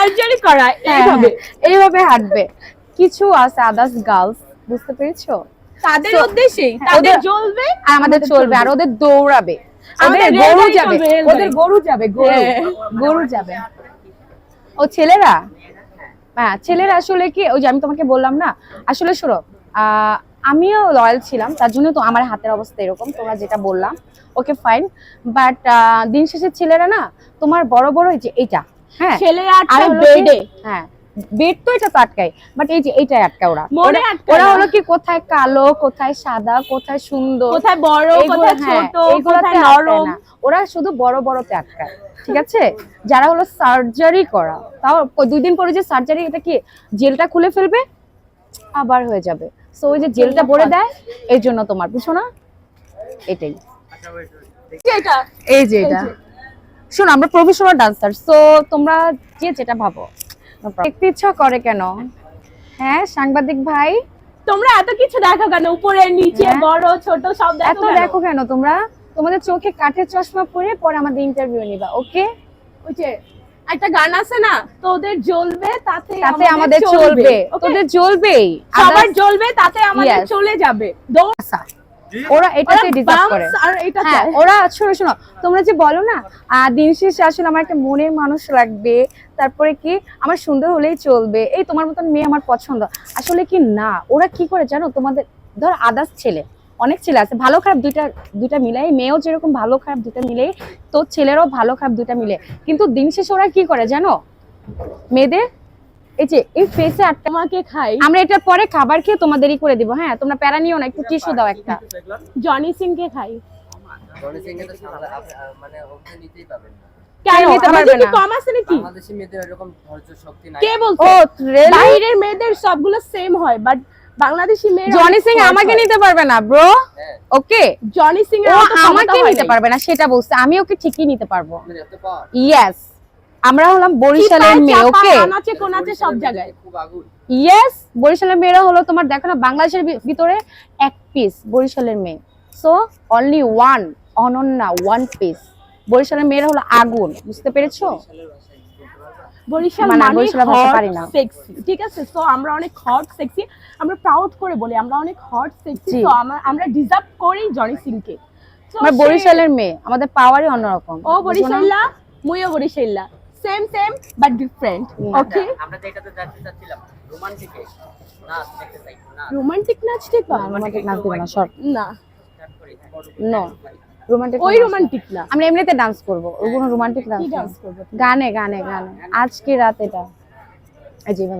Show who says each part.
Speaker 1: Surgery করায়
Speaker 2: হ্যাঁ,
Speaker 1: এইভাবে
Speaker 2: হ্যাঁ, এইভাবে। হাঁটবে। কিছু আছে আদার্স গার্লস বুঝতে পেরেছ?
Speaker 1: তাদের উদ্দেশ্যেই
Speaker 2: হ্যাঁ,
Speaker 1: তাদের জ্বলবে
Speaker 2: আমাদের চলবে আর ওদের দৌড়াবে। ওদের গরু যাবে ওদের গরু যাবে গরু। গরু যাবে। ও ছেলেরা? হ্যাঁ ছেলেরা আসলে কি ওই যে আমি তোমাকে বললাম না আসলে শোনো আহ, আমিও লয়াল ছিলাম তার জন্য তো আমার হাতের অবস্থা এরকম তোমরা যেটা বললাম ওকে ফাইন বাট দিন শেষে ছেলেরা না তোমার বড় বড় যে এইটা হ্যাঁ আর
Speaker 1: বেডে
Speaker 2: হ্যাঁ। বেড তো এটা তো আটকায় বাট এই যে এইটাই আটকায় ওরা।
Speaker 1: মনে।
Speaker 2: হলো কি কোথায় কালো কোথায় সাদা কোথায় সুন্দর?
Speaker 1: কোথায় বড় কোথায়
Speaker 2: হ্যাঁ,
Speaker 1: ছোট কোথায় নরম?
Speaker 2: ওরা শুধু বড় বড়তে আটকায় ঠিক আছে? যারা হলো সার্জারি করা তাও দুই দিন পরে যে সার্জারি এটা কি জেলটা খুলে ফেলবে? আবার হয়ে যাবে। সো ওই যে জেলটা ভরে দেয় এই জন্য তোমার বুঝছ না? এটাই। এই যে এটা। শোনো আমরা প্রফেশনাল ডান্সার সো তোমরা যে যেটা ভাবো। দেখতে ইচ্ছা করে কেন? হ্যাঁ সাংবাদিক ভাই?
Speaker 1: তোমরা এত কিছু দেখো কেন? উপরে নিচে
Speaker 2: হ্যাঁ।
Speaker 1: বড় ছোট সব দেখো কেন?
Speaker 2: দেখো কেন তোমরা? তোমাদের চোখে কাঠের চশমা পরে পরে আমাদের ইন্টারভিউ নিবা ওকে
Speaker 1: ওই যে একটা গান আছে না তোদের জ্বলবে তাতে
Speaker 2: তাতে আমাদের চলবে? তোদের চলবেই
Speaker 1: সবার জ্বলবে তাতে আমাদের চলে যাবে। দৌড়
Speaker 2: আচ্ছা, ওরা এটাতে ডিজার্ভ করে।
Speaker 1: আর এটা
Speaker 2: হ্যাঁ ওরা শোনো শোনো তোমরা যে বলো না দিন শেষে আসলে আমার একটা মনের মানুষ লাগবে তারপরে কি আমার সুন্দর হলেই চলবে এই তোমার মতন মেয়ে আমার পছন্দ। আসলে কি না ওরা কি করে জানো? তোমাদের ধর আদার্স ছেলে অনেক ছেলে আছে ভালো খারাপ দুইটা দুইটা মিলাই মেয়েও যেরকম ভালো খারাপ দুইটা মিলে তো ছেলেরও ভালো খারাপ দুইটা মিলে। কিন্তু দিন শেষে ওরা কি করে জানো? মেয়েদের এই যে এই ফেসে আটটা
Speaker 1: খাই।
Speaker 2: আমরা এটার পরে খাবার খেয়ে তোমাদেরই করে দিব হ্যাঁ? তোমরা প্যারা নিও না একটু টিস্যু দাও একটা।
Speaker 1: জনি সিং কে খাই।
Speaker 3: জনি সিং তো মানে ওকে নিতেই পাবেন না।
Speaker 1: কেন?
Speaker 2: নিতে
Speaker 1: আমাদের
Speaker 2: পারবে
Speaker 1: কি
Speaker 2: না?
Speaker 1: কম আছে নাকি?
Speaker 3: বাংলাদেশি মেয়েদের এরকম ধৈর্য শক্তি নাই।
Speaker 1: কে বলছে?
Speaker 2: ও
Speaker 1: মেয়েদের সবগুলো সেম হয় বাট বাংলাদেশি মেয়েরা
Speaker 2: জনি সিং আমাকে নিতে পারবে না ব্রো ওকে
Speaker 1: জনি সিং
Speaker 2: আমাকে নিতে পারবে না সেটা বলছে। আমি ওকে ঠিকই নিতে পারব। ইয়েস আমরা হলাম বরিশালের মেয়ে ওকে
Speaker 1: নাচে সব জায়গায়।
Speaker 3: খুব আগুন।
Speaker 2: ইয়েস বরিশালের মেয়েরা হলো তোমার দেখো না বাংলাদেশের ভিতরে এক পিস বরিশালের মেয়ে। সো অনলি ওয়ান অনন্যা ওয়ান পিস বরিশালের মেয়েরা হলো আগুন বুঝতে পেরেছ?
Speaker 1: বরিশাল
Speaker 2: মানে
Speaker 1: মানে
Speaker 2: বরিশালের ভাষা
Speaker 1: হট
Speaker 2: পারি না।
Speaker 1: সেক্সি ঠিক আছে? সো আমরা অনেক হট সেক্সি আমরা প্রাউড করে বলি আমরা অনেক হট সেক্সি তো আমরা ডিজার্ভ করি জনি সিং
Speaker 2: আমরা বরিশালের মেয়ে আমাদের পাওয়ারই অন্যরকম
Speaker 1: ও? বরিশাল্লা মুইও বরিশাল্লা। Same same but different
Speaker 2: Yeah.
Speaker 1: Okay
Speaker 3: আমরা যেটাতে জানতে চাচ্ছিলাম। রোমান্টিকে না দেখতে চাই না
Speaker 1: রোমান্টিক নাচ দেখবা
Speaker 2: রোমান্টিক নাচ দেব না শর্ট
Speaker 1: না।
Speaker 2: নো রোমান্টিক
Speaker 1: ওই রোমান্টিক না।
Speaker 2: আমরা এমনিতে ডান্স করব। কোনো রোমান্টিক
Speaker 1: ডান্স করব?
Speaker 2: গানে গানে গানে। আজকে রাত এটা। এই যে এভাবে।